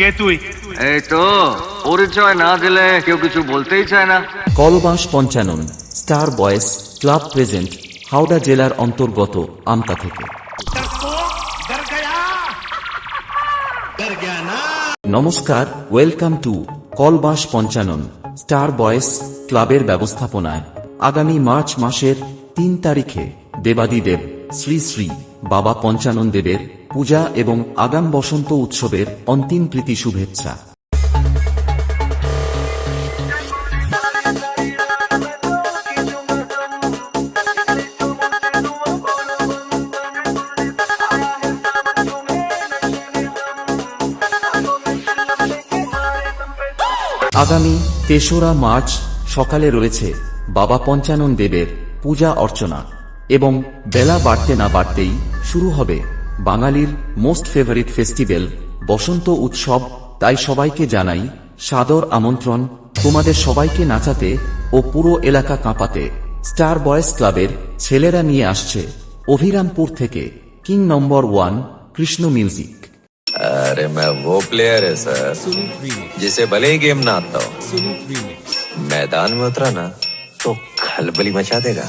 কে তুই? এই তো পরিচয় না দিলে কেউ কিছু বলতেই চায় না। Kolbansh Panchanan star boys club present Howrah জেলার অন্তর্গত আমতা থেকে। নমস্কার welcome to Kolbas Panchanan star boys ক্লাবের ব্যবস্থাপনায়। আগামী মার্চ মাসের তিন তারিখে দেবাদিদেব শ্রী শ্রী বাবা পঞ্চানন দেবের পূজা এবং আগাম বসন্ত উৎসবের অন্তিম প্রীতি শুভেচ্ছা। আগামী তেসরা মার্চ সকালে রয়েছে বাবা পঞ্চানন দেবের পূজা অর্চনা এবং বেলা বাড়তে না বাড়তেই শুরু হবে বাঙালির মোস্ট ফেভারিট ফেস্টিভ্যাল বসন্ত উৎসব তাই সবাইকে জানাই সাদর আমন্ত্রণ তোমাদের সবাইকে নাচাতে ও পুরো এলাকা কাঁপাতে স্টার বয়েজ ক্লাবের ছেলেরা নিয়ে আসছে অভিরামপুর থেকে king number one Krishna music अरे मैं वो प्लेयर है सर जिसे भले ही गेम ना आता हो मैदान में उतरा ना तो खलबली मचा देगा